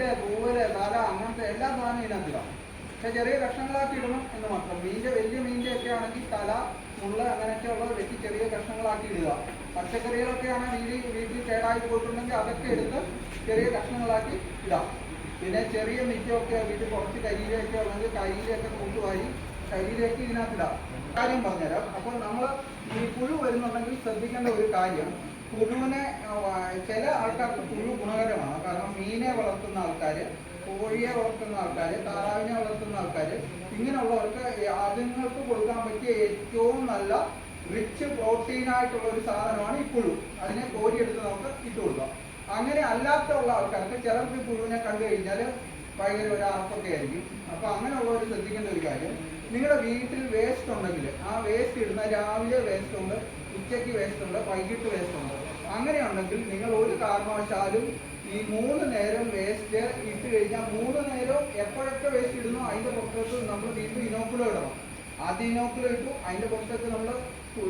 എല്ല് തൂവൽ തല അങ്ങനത്തെ എല്ലാ സാധനവും ഇതിനകത്തിടാം പക്ഷെ ചെറിയ കഷ്ണങ്ങളാക്കി ഇടണം എന്ന് മാത്രം. മീന്റെ വലിയ മീന്റെ ഒക്കെ ആണെങ്കിൽ തല മുള്ള അങ്ങനെയൊക്കെ ഉള്ളത് വെട്ടി ചെറിയ കഷ്ണങ്ങളാക്കി ഇടുക. പച്ചക്കറികളൊക്കെ ആണ് വീട്ടിൽ വീട്ടിൽ കേടായി പോയിട്ടുണ്ടെങ്കിൽ അതൊക്കെ എടുത്ത് ചെറിയ കഷ്ണങ്ങളാക്കി ഇടാം. പിന്നെ ചെറിയ മിറ്റമൊക്കെ വീട്ടിൽ കുറച്ച് കരിയിലൊക്കെ ഉണ്ടെങ്കിൽ കരിയിലൊക്കെ കൂട്ടുവായി കരിയിലേക്ക് ഇതിനകത്തിടാം കാര്യം പറഞ്ഞുതരാം. അപ്പോൾ നമ്മൾ ഈ പുഴു വരുന്നുണ്ടെങ്കിൽ ശ്രദ്ധിക്കേണ്ട ഒരു കാര്യം പുഴുവിനെ ചില ആൾക്കാർക്ക് പുഴു ഗുണകരമാണ്. കാരണം മീനെ വളർത്തുന്ന ആൾക്കാർ കോഴിയെ വളർത്തുന്ന ആൾക്കാർ താറാവിനെ വളർത്തുന്ന ആൾക്കാർ ഇങ്ങനെയുള്ളവർക്ക് അതുങ്ങൾക്ക് കൊടുക്കാൻ പറ്റിയ ഏറ്റവും നല്ല റിച്ച് പ്രോട്ടീൻ ആയിട്ടുള്ള ഒരു സാധനമാണ് ഈ പുഴു. അതിനെ കോരിയെടുത്ത് നമുക്ക് ഇട്ട് കൊടുക്കാം. അങ്ങനെ അല്ലാത്തുള്ള ആൾക്കാർക്ക് ചിലർക്ക് പുഴുവിനെ കണ്ടു കഴിഞ്ഞാൽ ഭയങ്കര ഒരു ആർപ്പൊക്കെ ആയിരിക്കും. അപ്പൊ അങ്ങനെയുള്ളവർ ശ്രദ്ധിക്കേണ്ട ഒരു കാര്യം നിങ്ങളുടെ വീട്ടിൽ വേസ്റ്റ് ഉണ്ടെങ്കിൽ ആ വേസ്റ്റ് ഇടുന്ന രാവിലെ വേസ്റ്റ് ഉണ്ട് ഉച്ചയ്ക്ക് വേസ്റ്റ് ഉണ്ട് വൈകിട്ട് വേസ്റ്റ് ഉണ്ട്. അങ്ങനെയുണ്ടെങ്കിൽ നിങ്ങൾ ഒരു കാരണവശാലും ഈ മൂന്ന് നേരം വേസ്റ്റ് ഇട്ട് കഴിഞ്ഞാൽ മൂന്ന് നേരം എപ്പോഴൊക്കെ വേസ്റ്റ് ഇടുന്നു അതിന്റെ പുറത്തേക്ക് നമ്മൾ വീണ്ടും ഇനോക്കുലം ഇടണം. ആദ്യം ഇനോക്കുലം ഇട്ടു അതിന്റെ പുറത്തേക്ക് നമ്മൾ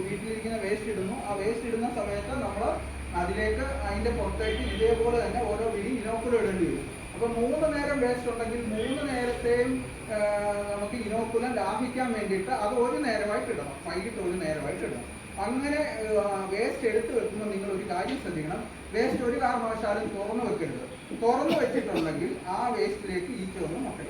വീട്ടിലിരിക്കുന്ന വേസ്റ്റ് ഇടുന്നു. ആ വേസ്റ്റ് ഇടുന്ന സമയത്ത് നമ്മൾ അതിലേക്ക് അതിന്റെ പുറത്തേക്ക് ഇതേപോലെ തന്നെ ഓരോ വീടും ഇനോക്കുലം ഇടേണ്ടി വരും. അപ്പൊ മൂന്ന് നേരം വേസ്റ്റ് ഉണ്ടെങ്കിൽ മൂന്ന് നേരത്തെയും നമുക്ക് ഇനോക്കുലം ലാഭിക്കാൻ വേണ്ടിയിട്ട് അത് ഒരു നേരമായിട്ട് ഇടണം. വൈകിട്ട് ഒരു നേരമായിട്ട് ഇടണം. അങ്ങനെ വേസ്റ്റ് എടുത്തു വെക്കുമ്പോൾ നിങ്ങൾ ഒരു കാര്യം ശ്രദ്ധിക്കണം. വേസ്റ്റ് ഒരു കാരണവശാലും തുറന്നു വെക്കരുത്. തുറന്നു വെച്ചിട്ടുണ്ടെങ്കിൽ ആ വേസ്റ്റിലേക്ക് ഈ വന്ന് മുട്ടയിടും